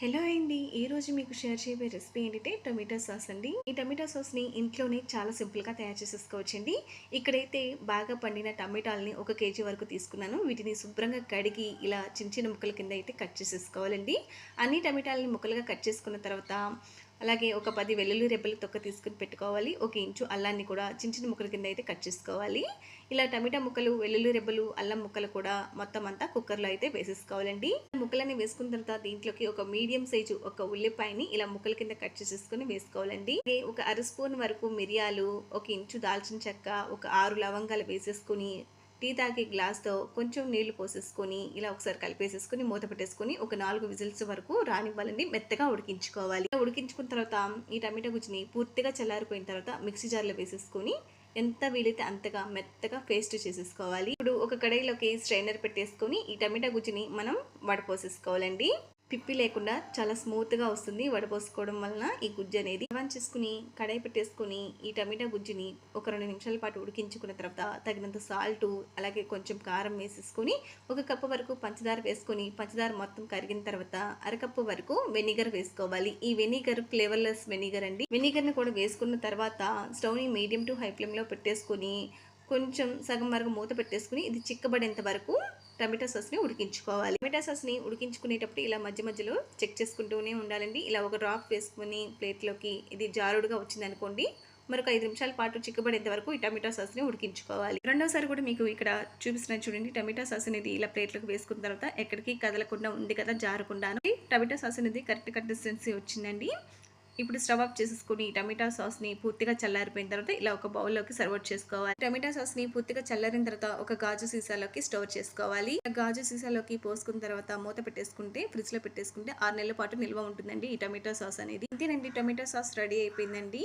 Hello అండి. ఈరోజు రోజు మీకు షేర్ చేయబోయే రెసిపీ ఏంటంటే టొమాటో సాస్ అండి. ఈ టొమాటో సాస్ని ఇంట్లోనే చాలా సింపుల్గా తయారు చేసేసుకోవచ్చండి. ఇక్కడైతే బాగా పండిన టమాటాలని ఒక కేజీ వరకు తీసుకున్నాను. వీటిని శుభ్రంగా కడిగి ఇలా చిన్న చిన్న ముక్కల కింద అయితే కట్ చేసేసుకోవాలండి. అన్ని టమాటాలని ముక్కలుగా కట్ చేసుకున్న తర్వాత అలాగే ఒక పది వెల్లుల్లి రెబ్బలు తొక్క తీసుకుని పెట్టుకోవాలి. ఒక ఇంచు అల్లాన్ని కూడా చిన్న చిన్న ముక్కల కింద అయితే కట్ చేసుకోవాలి. ఇలా టమాటా ముక్కలు వెల్లుల్లి రెబ్బలు అల్లం ముక్కలు కూడా మొత్తం అంతా కుక్కర్లో అయితే వేసేసుకోవాలండి. ముక్కలని వేసుకున్న తర్వాత దీంట్లోకి ఒక మీడియం సైజు ఒక ఉల్లిపాయని ఇలా ముక్కల కింద కట్ చేసేసుకుని వేసుకోవాలండి. ఒక అర స్పూన్ వరకు మిరియాలు ఒక ఇంచు దాల్చిన చెక్క ఒక ఆరు లవంగాలు వేసేసుకుని టీ తాగే గ్లాస్తో కొంచెం నీళ్ళు పోసేసుకొని ఇలా ఒకసారి కలిపేసేసుకొని మూత పెట్టేసుకొని ఒక నాలుగు విజిల్స్ వరకు రానివ్వాలండి. మెత్తగా ఉడికించుకోవాలి. ఉడికించుకున్న తర్వాత ఈ టమాటా గుజ్జుని పూర్తిగా చల్లారిపోయిన తర్వాత మిక్సీ జార్లో వేసేసుకొని ఎంత వీలైతే అంతగా మెత్తగా పేస్ట్ చేసేసుకోవాలి. ఇప్పుడు ఒక కడాయిలోకి స్ట్రైనర్ పెట్టేసుకొని ఈ టమాటా గుజ్జుని మనం వడపోసేసుకోవాలండి. పిప్పి లేకుండా చాలా స్మూత్గా వస్తుంది వడపోసుకోవడం వలన ఈ గుజ్జు అనేది. ఆన్ చేసుకుని కడాయి పెట్టేసుకుని ఈ టమాటా గుజ్జుని ఒక రెండు నిమిషాల పాటు ఉడికించుకున్న తర్వాత తగినంత సాల్ట్ అలాగే కొంచెం కారం వేసేసుకొని ఒక కప్పు వరకు పంచదార వేసుకొని పంచదార మొత్తం కరిగిన తర్వాత అరకప్పు వరకు వెనిగర్ వేసుకోవాలి. ఈ వెనిగర్ ఫ్లేవర్లెస్ వెనిగర్ అండి. వెనిగర్ని కూడా వేసుకున్న తర్వాత స్టవ్ని మీడియం టు హై ఫ్లేమ్లో పెట్టేసుకొని కొంచెం సగం వరకు మూత పెట్టేసుకుని ఇది చిక్కబడేంత వరకు టమాటా సాస్ని ఉడికించుకోవాలి. టమాటా సాస్ని ఉడికించుకునేటప్పుడు ఇలా మధ్య మధ్యలో చెక్ చేసుకుంటూనే ఉండాలండి. ఇలా ఒక డ్రాప్ వేసుకుని ప్లేట్లోకి ఇది జారుడుగా వచ్చిందనుకోండి మరొక ఐదు నిమిషాల పాటు చిక్కబడేంత వరకు ఈ టమాటా సాస్ని ఉడికించుకోవాలి. రెండోసారి కూడా మీకు ఇక్కడ చూపిస్తున్నాను చూడండి. టమాటా సాస్ అనేది ఇలా ప్లేట్లోకి వేసుకున్న తర్వాత ఎక్కడికి కదలకుండా ఉంది కదా జారకుండా టమాటా సాస్ అనేది కరెక్ట్ కన్సిస్టెన్సీ వచ్చిందండి. ఇప్పుడు స్టవ్ ఆఫ్ చేసేసుకుని టమాటా సాస్ని పూర్తిగా చల్లారిపోయిన తర్వాత ఇలా ఒక బౌల్లోకి సర్వ్ చేసుకోవాలి. టమాటా సాస్ని పూర్తిగా చల్లారిన తర్వాత ఒక గాజు సీసాలోకి స్టోర్ చేసుకోవాలి. గాజు సీసాలోకి పోసుకున్న తర్వాత మూత పెట్టేసుకుంటే ఫ్రిడ్జ్లో పెట్టేసుకుంటే ఆరు నెలల పాటు నిల్వ ఉంటుందండి ఈ టమాటా సాస్ అనేది. ఇంతేనండి టమాటా సాస్ రెడీ అయిపోయిందండి.